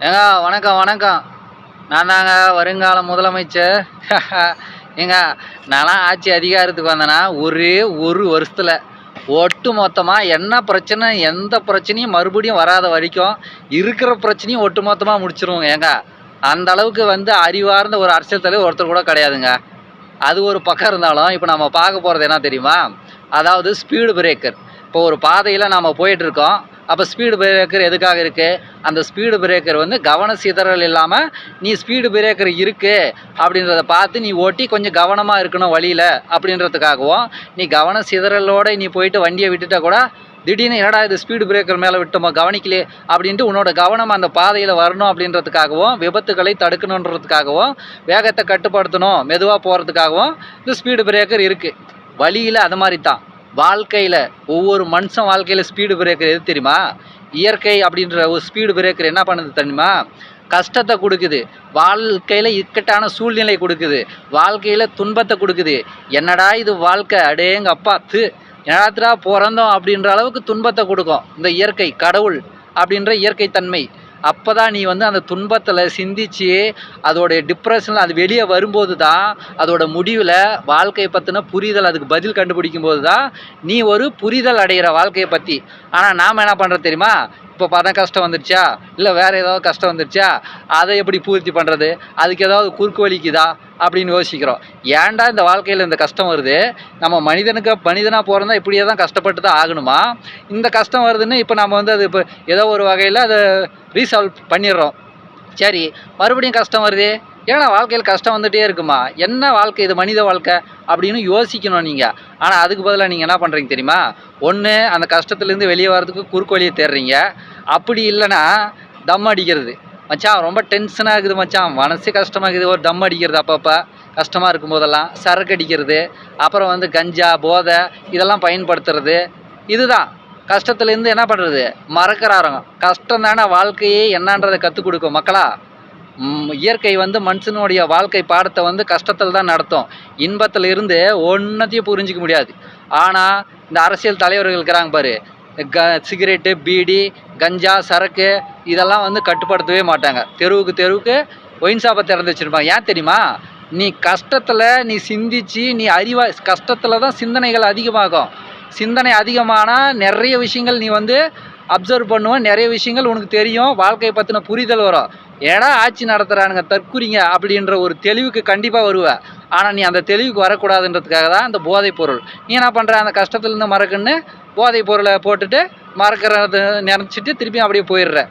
ஏங்க வணக்கம் வணக்கம். நான் தாங்க வருங்கால முதலமைச்சர். ஏங்க நான்லாம் ஆட்சி அதிகாரத்துக்கு வந்தேன்னா ஒரே ஒரு வருஷத்தில் ஒட்டு மொத்தமாக என்ன பிரச்சனை எந்த பிரச்சனையும் மறுபடியும் வராத வரைக்கும் இருக்கிற பிரச்சனையும் ஒட்டு மொத்தமாக முடிச்சிருவோங்க. ஏங்க அந்த அளவுக்கு வந்து அறிவார்ந்த ஒரு அரசியல் தலைவர் ஒருத்தர் கூட கிடையாதுங்க. அது ஒரு பக்கம் இருந்தாலும் இப்போ நம்ம பார்க்க போகிறது என்ன தெரியுமா? அதாவது ஸ்பீடு பிரேக்கர் இப்போ ஒரு பாதையில் நாம் போயிட்டுருக்கோம் அப்போ ஸ்பீடு பிரேக்கர் எதுக்காக இருக்குது அந்த ஸ்பீடு பிரேக்கர் வந்து கவன சிதறல் இல்லாமல் நீ ஸ்பீடு பிரேக்கர் இருக்குது அப்படின்றத பார்த்து நீ ஓட்டி கொஞ்சம் கவனமாக இருக்கணும் வழியில் அப்படின்றதுக்காகவும் நீ கவன சிதறலோட நீ போயிட்டு வண்டியை விட்டுட்டா கூட திடீர்னு என்னடா இது ஸ்பீடு பிரேக்கர் மேலே விட்டோமா கவனிக்கலையே அப்படின்ட்டு உன்னோட கவனம் அந்த பாதையில் வரணும் அப்படின்றதுக்காகவும் விபத்துகளை தடுக்கணுன்றதுக்காகவும் வேகத்தை கட்டுப்படுத்தணும் மெதுவாக போகிறதுக்காகவும் இந்த ஸ்பீடு பிரேக்கர் இருக்குது வழியில் அது மாதிரி தான். வாழ்க்கையில் ஒவ்வொரு மனுஷன் வாழ்க்கையில் ஸ்பீடு பிரேக்கர் எது தெரியுமா? இயற்கை அப்படின்ற ஒரு ஸ்பீடு பிரேக்கர் என்ன பண்ணுது தெரியுமா? கஷ்டத்தை கொடுக்குது. வாழ்க்கையில் இக்கட்டான சூழ்நிலை கொடுக்குது. வாழ்க்கையில் துன்பத்தை கொடுக்குது. என்னடா இது வாழ்க்கை? அடேங்க அப்பா து என்னடா பிறந்தோம் அப்படின்ற அளவுக்கு துன்பத்தை கொடுக்கும். இந்த இயற்கை கடவுள் அப்படின்ற இயற்கை தன்மை அப்போ தான் நீ வந்து அந்த துன்பத்தில் சிந்திச்சு அதோடைய டிப்ரெஷனில் அது வெளியே வரும்போது தான் அதோட முடிவில் வாழ்க்கையை பற்றின புரிதல் அதுக்கு பதில் கண்டுபிடிக்கும் போது தான் நீ ஒரு புரிதல் அடைகிற வாழ்க்கையை பற்றி ஆனால் நாம் என்ன பண்ணுறது தெரியுமா? இப்போ பண கஷ்டம் வந்துருச்சா? இல்லை வேறு ஏதாவது கஷ்டம் வந்துருச்சா? அதை எப்படி பூர்த்தி பண்ணுறது அதுக்கு ஏதாவது குறுக்கு வலிக்குதா அப்படின்னு யோசிக்கிறோம். ஏன்டா இந்த வாழ்க்கையில் இந்த கஷ்டம் வருது? நம்ம மனிதனுக்கு மனிதனாக பிறந்தா இப்படியே தான் கஷ்டப்பட்டு தான் ஆகணுமா? இந்த கஷ்டம் வருதுன்னு இப்போ நம்ம வந்து அது இப்போ ஏதோ ஒரு வகையில் அதை ரீசால்வ் பண்ணிடுறோம். சரி மறுபடியும் கஷ்டம் வருது? ஏன்னா வாழ்க்கையில் கஷ்டம் வந்துகிட்டே இருக்குமா? என்ன வாழ்க்கை இது மனித வாழ்க்கை? அப்படின்னு யோசிக்கணும் நீங்கள் ஆனால் அதுக்கு பதிலாக நீங்கள் என்ன பண்ணுறீங்க தெரியுமா? ஒன்று அந்த கஷ்டத்துலேருந்து வெளியே வர்றதுக்கு குறுக்கு வழியை தேடுறீங்க. அப்படி இல்லைன்னா தம் அடிக்கிறது. மச்சான் ரொம்ப டென்ஷனாக இருக்குது மச்சான். மனசே கஷ்டமாக இருக்குது ஒரு தம் அடிக்கிறது அப்பப்போ. கஷ்டமாக இருக்கும் போதெல்லாம் சரக்கு அடிக்கிறது அப்புறம் வந்து கஞ்சா போதை இதெல்லாம் பயன்படுத்துறது. இதுதான். கஷ்டத்துலேருந்து என்ன பண்ணுறது மறக்கிறாரங்க கஷ்டம் தானே வாழ்க்கையே என்னன்றதை கற்றுக் கொடுக்கும். மக்களா இயற்கை வந்து மனுஷனுடைய வாழ்க்கை பாடத்தை வந்து கஷ்டத்தில் தான் நடத்தும். இன்பத்தில் இருந்து ஒன்றத்தையும் புரிஞ்சிக்க முடியாது. ஆனால் இந்த அரசியல் தலைவர்கள் இருக்கிறாங்க பாரு. க சிகரெட்டு பீடி கஞ்சா சரக்கு இதெல்லாம் வந்து கட்டுப்படுத்தவே மாட்டாங்க. தெருவுக்கு தெருவுக்கு ஒயின் சாப்பை திறந்து வச்சுருப்பாங்க. ஏன் தெரியுமா? நீ கஷ்டத்தில் நீ சிந்திச்சு நீ அறிவா கஷ்டத்தில் தான் சிந்தனைகள் அதிகமாகும். சிந்தனை அதிகமானால் நிறைய விஷயங்கள் நீ வந்து அப்சர்வ் பண்ணுவேன் நிறைய விஷயங்கள் உனக்கு தெரியும். வாழ்க்கையை பற்றின புரிதல் வரும். ஏடா ஆட்சி நடத்துகிறானுங்க தற்குறிங்க அப்படின்ற ஒரு தெளிவுக்கு கண்டிப்பாக வருவ. ஆனால் நீ அந்த தெளிவுக்கு வரக்கூடாதுன்றதுக்காக தான் அந்த போதைப் பொருள். நீ என்ன பண்ணுற அந்த கஷ்டத்துலேருந்து மறக்குன்னு போதைப் பொருளை போட்டுட்டு மறக்கிறது நினச்சிட்டு திருப்பியும் அப்படியே போயிடுற.